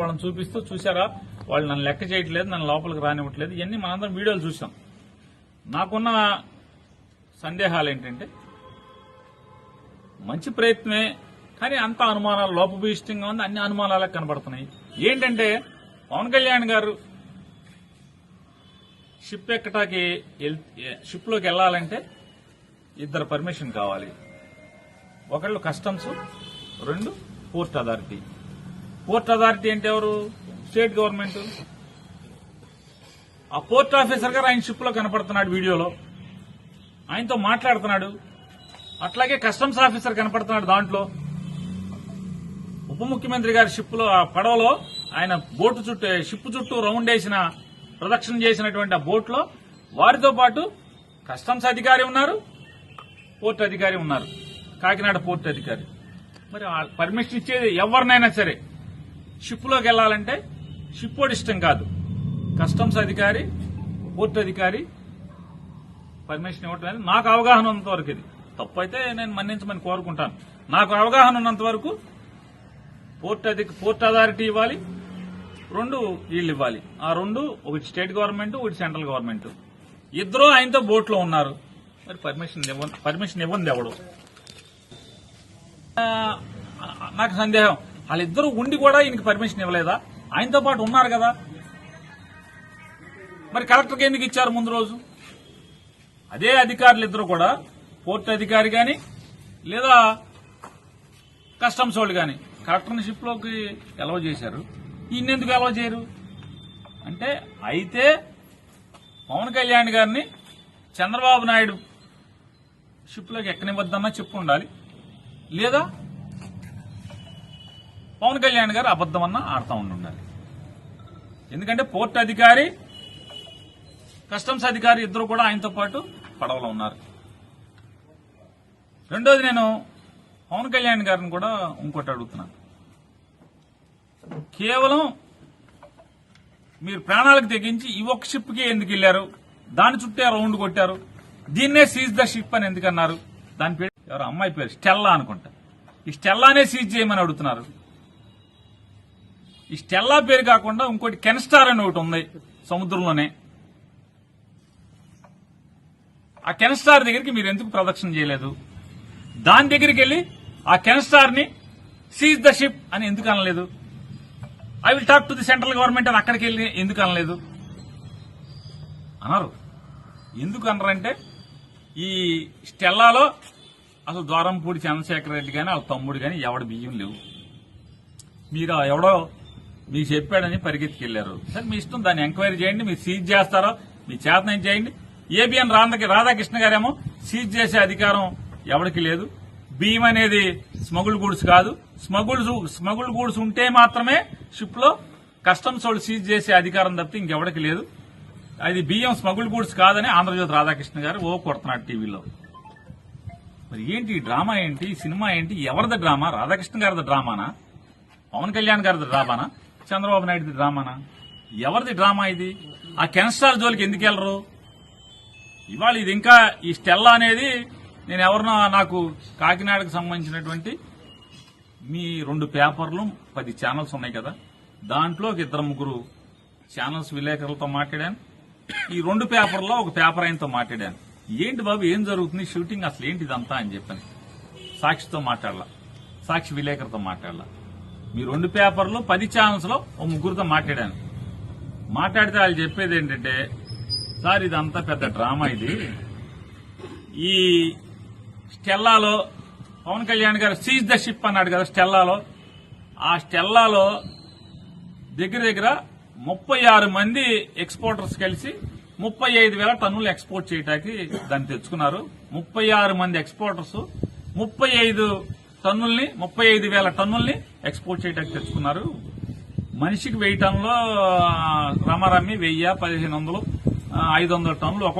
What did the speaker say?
వాళ్ళని చూపిస్తూ చూసారా వాళ్ళు నన్ను లెక్క చేయట్లేదు నన్ను లోపలికి రానివ్వట్లేదు. ఇవన్నీ మనందరం వీడియోలు చూసాం నాకున్న సందేహాలు ఏంటంటే మంచి ప్రయత్నమే కానీ అంత అనుమానాలు లోపభూయిష్టంగా ఉంది అన్ని అనుమానాలే కనబడుతున్నాయి. ఏంటంటే పవన్ కళ్యాణ్ గారు షిప్ ఎక్కటాకి షిప్లోకి వెళ్ళాలంటే ఇద్దరు పర్మిషన్ కావాలి. ఒకళ్ళు కస్టమ్స్ రెండు పోర్ట్ అథారిటీ. పోర్ట్ అథారిటీ అంటే ఎవరు? State government. ఆ పోర్ట్ ఆఫీసర్ గారు ఆయన షిప్లో కనపడుతున్నాడు వీడియోలో. ఆయనతో మాట్లాడుతున్నాడు. అట్లాగే కస్టమ్స్ ఆఫీసర్ కనపడుతున్నాడు దాంట్లో. ఉప ముఖ్యమంత్రి గారి షిప్లో ఆ పడవలో ఆయన బోటు చుట్టూ షిప్ చుట్టూ రౌండ్ వేసిన ప్రదక్షిణ చేసినటువంటి ఆ బోట్లో వారితో పాటు కస్టమ్స్ అధికారి ఉన్నారు పోర్ట్ అధికారి ఉన్నారు. కాకినాడ పోర్ట్ అధికారి. మరి ఆ పర్మిషన్ ఇచ్చేది ఎవరినైనా సరే. షిప్లోకి వెళ్ళాలంటే షిప్ ఇష్టం కాదు. కస్టమ్స్ అధికారి పోర్ట్ అధికారి పర్మిషన్ ఇవ్వటం నాకు అవగాహన ఉన్నంత వరకు ఇది. తప్పైతే నేను మన్నించమని కోరుకుంటాను. నాకు అవగాహన ఉన్నంత వరకు పోర్ట్ అధిక పోర్ట్ అథారిటీ ఇవ్వాలి. రెండు వీళ్ళు ఇవ్వాలి. ఆ రెండు ఒకటి స్టేట్ గవర్నమెంట్ ఒకటి సెంట్రల్ గవర్నమెంట్. ఇద్దరు ఆయనతో బోట్లో ఉన్నారు. మరి పర్మిషన్ పర్మిషన్ ఇవ్వండి ఎవడు? నాకు సందేహం. వాళ్ళిద్దరూ ఉండి కూడా ఈయనకి పర్మిషన్ ఇవ్వలేదా? ఆయనతో పాటు ఉన్నారు కదా. మరి కలెక్టర్కి ఎందుకు ఇచ్చారు ముందు రోజు? అదే అధికారులు ఇద్దరు కూడా పోర్ట్ అధికారి కానీ లేదా కస్టమ్స్ వాళ్ళు కానీ కలెక్టర్ని షిప్లోకి ఎలవ చేశారు. ఈయన ఎందుకు ఎలవ చేయరు? అంటే అయితే పవన్ కళ్యాణ్ గారిని చంద్రబాబు నాయుడు షిప్లోకి ఎక్కనివ్వద్దన్నా చెప్పు ఉండాలి. లేదా పవన్ కళ్యాణ్ గారు అబద్దమన్నా ఆడుతూ ఉండి ఉండాలి ఎందుకంటే పోర్ట్ అధికారి కస్టమ్స్ అధికారి ఇద్దరు కూడా ఆయనతో పాటు పడవలో ఉన్నారు. రెండోది నేను పవన్ కళ్యాణ్ గారిని కూడా ఇంకోటి అడుగుతున్నాను కేవలం మీరు ప్రాణాలకు తెగించి ఈ ఒక్క షిప్కి ఎందుకు వెళ్ళారు? దాని చుట్టే రౌండ్ కొట్టారు. దీన్నే సీజ్ ద షిప్ అని ఎందుకు అన్నారు దాని పేరు ఎవరు? అమ్మాయి పేరు స్టెల్లా అనుకుంటా. ఈ స్టెల్లానే సీజ్ చేయమని అడుగుతున్నారు. ఈ స్టెల్లా పేరు కాకుండా ఇంకోటి కెన్స్టార్ అని ఒకటి ఉంది సముద్రంలోనే. ఆ కెన్స్టార్ దగ్గరికి మీరు ఎందుకు ప్రదక్షిణ చేయలేదు? దాని దగ్గరికి వెళ్ళి ఆ కెన్స్టార్ని సీజ్ ద షిప్ అని ఎందుకు అనలేదు? I will talk to the central government అని అక్కడికి వెళ్ళి ఎందుకు అనలేదు? అన్నారు. ఎందుకు అనరంటే ఈ స్టెల్లాలో అసలు ద్వారంపూడి చంద్రశేఖర రెడ్డి కానీ వాళ్ళ తమ్ముడు కానీ ఎవడ బియ్యం లేవు. మీరు ఎవడో మీకు చెప్పాడని పరిగెత్తికెళ్ళారు. సరే మీ ఇష్టం దాన్ని ఎంక్వైరీ చేయండి మీరు సీజ్ చేస్తారో మీ చేతనం చేయండి. ఏబిఎన్ రాధకి రాధాకృష్ణ గారేమో సీజ్ చేసే అధికారం ఎవరికి లేదు. బియ్యం అనేది స్మగుల్ గూడ్స్ కాదు. స్మగుల్ స్మగుల్ గూడ్స్ ఉంటే మాత్రమే షిప్లో కస్టమ్స్ వాళ్ళు సీజ్ చేసే అధికారం తప్పితే ఇంకెవరికి లేదు. అది బియ్యం స్మగుల్ గూడ్స్ కాదని ఆంధ్రజ్యోతి రాధాకృష్ణ గారు ఓ కొడుతున్నాడు టీవీలో. మరి ఏంటి ఈ డ్రామా ఏంటి? సినిమా ఏంటి? ఎవరిది డ్రామా? రాధాకృష్ణ గారిది డ్రామానా? పవన్ కళ్యాణ్ గారిది డ్రామానా? చంద్రబాబు నాయుడుది డ్రామానా? ఎవరిది డ్రామా ఇది? ఆ కెన్స్టార్ జోలికి ఎందుకు వెళ్ళరు? ఇవాళ ఇది ఇంకా ఈ స్టెల్లా అనేది నేను ఎవరినో నాకు కాకినాడకు సంబంధించినటువంటి మీ రెండు పేపర్లు పది ఛానల్స్ ఉన్నాయి కదా. దాంట్లో ఒక ఇద్దరు ముగ్గురు ఛానల్స్ విలేకరులతో మాట్లాడాను. ఈ రెండు పేపర్లో ఒక పేపర్ ఆయనతో మాట్లాడాను. ఏంటి బాబు ఏం జరుగుతుంది? షూటింగ్ అసలు ఏంటి ఇదంతా అని చెప్పాను సాక్షితో మాట్లాడాల. సాక్షి విలేకరితో మాట్లాడాల. మీ రెండు పేపర్లు పది ఛానల్స్లో ఓ ముగ్గురితో మాట్లాడాను. మాట్లాడితే వాళ్ళు చెప్పేది ఏంటంటే సార్ ఇదంతా పెద్ద డ్రామా ఇది. ఈ స్టెల్లాలో పవన్ కళ్యాణ్ గారు సీజ్ ద షిప్ అన్నాడు కదా స్టెల్లాలో. ఆ స్టెల్లాలో దగ్గర దగ్గర ముప్పై ఆరు మంది ఎక్స్పోర్టర్స్ కలిసి ముప్పై ఐదు వేల టన్నులు ఎక్స్పోర్ట్ చేయడానికి దాన్ని తెచ్చుకున్నారు. ముప్పై ఆరు మంది ఎక్స్పోర్టర్స్ ముప్పై ఐదు టన్నుల్ని ముప్పై ఐదు వేల టన్నుల్ని ఎక్స్పోర్ట్ చేయడానికి తెచ్చుకున్నారు. మనిషికి వెయ్యి టన్నులు రమారమ్మి వెయ్యి పదిహేను వందలు ఐదు వందల టన్నులు ఒక